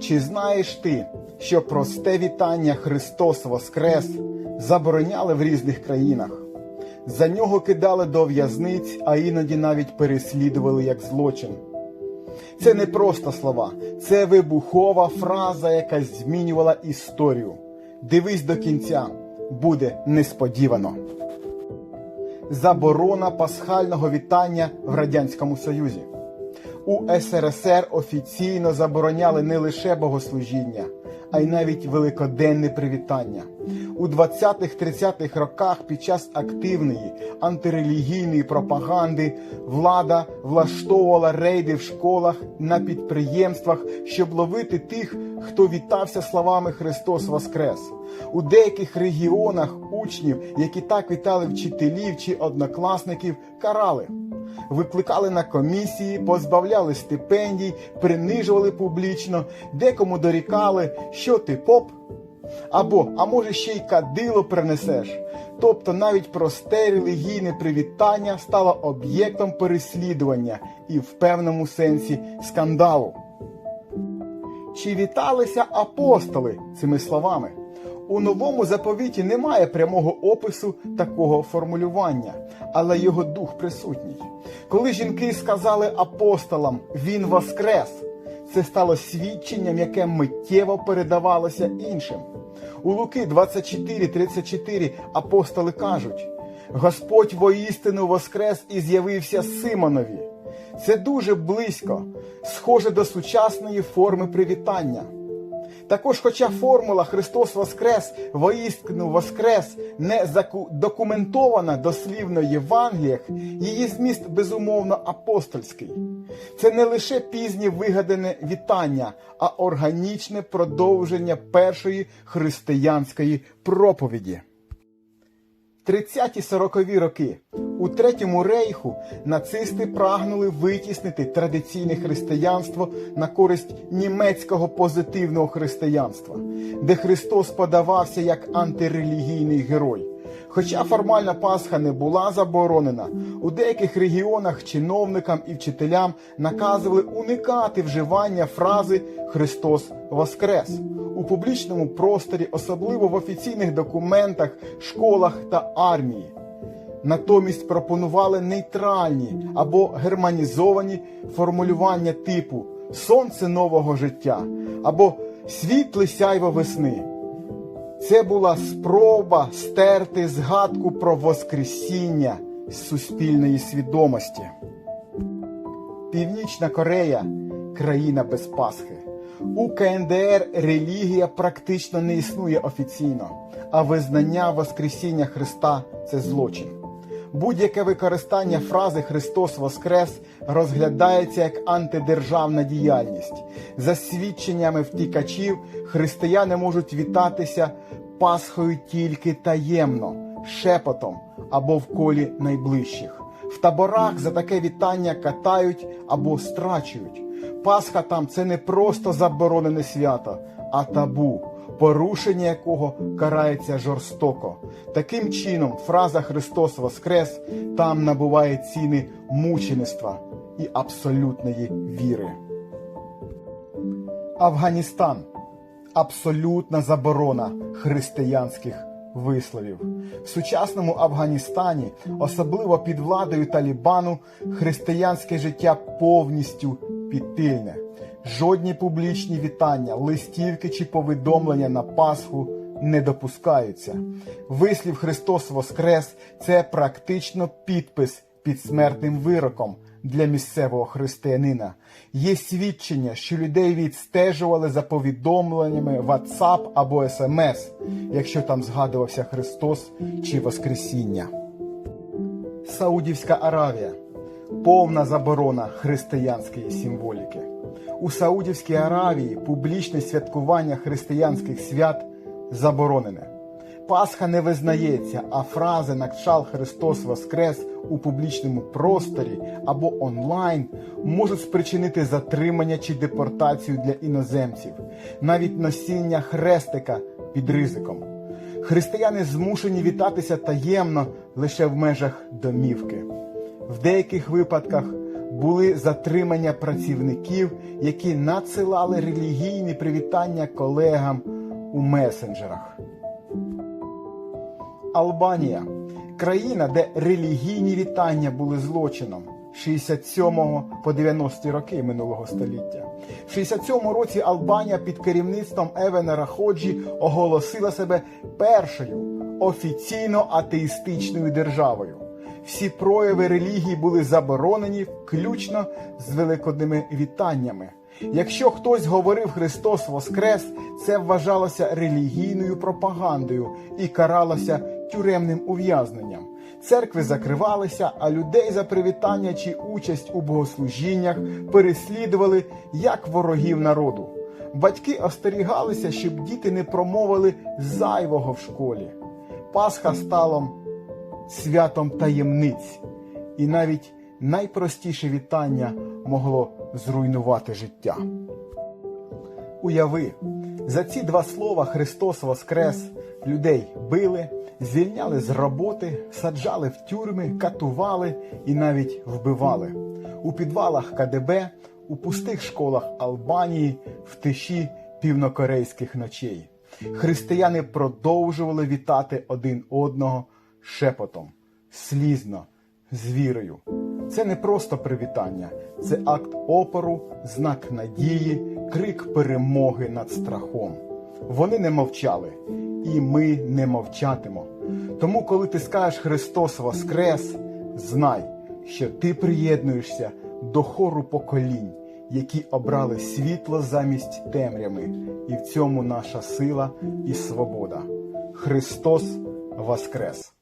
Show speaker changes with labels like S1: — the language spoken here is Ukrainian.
S1: Чи знаєш ти, що просте вітання Христос Воскрес забороняли в різних країнах? За нього кидали до в'язниць, а іноді навіть переслідували як злочин. Це не просто слова, це вибухова фраза, яка змінювала історію. Дивись до кінця, буде несподівано. Заборона пасхального вітання в Радянському Союзі. У СРСР офіційно забороняли не лише богослужіння, а й навіть великоденне привітання. У 20-30-х роках під час активної антирелігійної пропаганди влада влаштовувала рейди в школах на підприємствах, щоб ловити тих, хто вітався словами Христос Воскрес. У деяких регіонах учнів, які так вітали вчителів чи однокласників, карали викликали на комісії, позбавляли стипендій, принижували публічно, декому дорікали, що ти поп. Або, а може ще й кадило принесеш. Тобто навіть просте релігійне привітання стало об'єктом переслідування і в певному сенсі скандалу. Чи віталися апостоли цими словами? У новому заповіті немає прямого опису такого формулювання, але його дух присутній. Коли жінки сказали апостолам Він воскрес, це стало свідченням, яке миттєво передавалося іншим. У Луки 24:34 апостоли кажуть: Господь воістину воскрес і з'явився Симонові. Це дуже близько, схоже до сучасної форми привітання. Також, хоча формула Христос Воскрес, воістину Воскрес не документована дослівно в Євангеліях, її зміст безумовно апостольський. Це не лише пізнє вигадане вітання, а органічне продовження першої християнської проповіді. 30-40 роки у Третьому рейху нацисти прагнули витіснити традиційне християнство на користь німецького позитивного християнства, де Христос подавався як антирелігійний герой. Хоча формальна Пасха не була заборонена, у деяких регіонах чиновникам і вчителям наказували уникати вживання фрази Христос Воскрес у публічному просторі, особливо в офіційних документах, школах та армії. Натомість пропонували нейтральні або германізовані формулювання типу Сонце нового життя або Світле сяйво весни. Це була спроба стерти згадку про Воскресіння з суспільної свідомості. Північна Корея країна без Пасхи. У КНДР релігія практично не існує офіційно, а визнання Воскресіння Христа це злочин. Будь-яке використання фрази Христос Воскрес розглядається як антидержавна діяльність. За свідченнями втікачів, християни можуть вітатися Пасхою тільки таємно, шепотом або в колі найближчих. В таборах за таке вітання катають або страчують. Пасха там це не просто заборонене свято, а табу, порушення якого карається жорстоко. Таким чином, фраза Христос Воскрес там набуває ціни мучеництва і абсолютної віри. Афганістан абсолютна заборона християнських висловів. В сучасному Афганістані, особливо під владою Талібану, християнське життя повністю підпільне. Жодні публічні вітання, листівки чи повідомлення на Пасху не допускаються. Вислів Христос Воскрес це практично підпис під смертним вироком для місцевого християнина. Є свідчення, що людей відстежували за повідомленнями WhatsApp або SMS, якщо там згадувався Христос чи Воскресіння. Саудівська Аравія повна заборона християнської символіки. У Саудівській Аравії публічне святкування християнських свят заборонене. Пасха не визнається, а фрази «Накчал Христос Воскрес у публічному просторі або онлайн можуть спричинити затримання чи депортацію для іноземців, навіть носіння хрестика під ризиком. Християни змушені вітатися таємно лише в межах домівки. В деяких випадках були затримання працівників, які надсилали релігійні привітання колегам у месенджерах. Албанія країна, де релігійні вітання були злочином. 67 по 90 роки минулого століття. В 67 році Албанія під керівництвом Евена Раходжі оголосила себе першою офіційно атеїстичною державою. Всі прояви релігії були заборонені, включно з великодними вітаннями. Якщо хтось говорив Христос Воскрес, це вважалося релігійною пропагандою і каралося тюремним ув'язненням. Церкви закривалися, а людей за привітання чи участь у богослужіннях переслідували як ворогів народу. Батьки остерігалися, щоб діти не промовили зайвого в школі. Пасха стала святом таємниць, і навіть найпростіше вітання могло зруйнувати життя. Уяви, за ці два слова Христос Воскрес людей били, звільняли з роботи, саджали в тюрми, катували і навіть вбивали. У підвалах КДБ, у пустих школах Албанії, в тиші півнокорейських ночей. Християни продовжували вітати один одного шепотом, слізно, з вірою. Це не просто привітання, це акт опору, знак надії, крик перемоги над страхом. Вони не мовчали, і ми не мовчатимо. Тому, коли ти скажеш Христос Воскрес, знай, що ти приєднуєшся до хору поколінь, які обрали світло замість темряви, і в цьому наша сила і свобода. Христос Воскрес!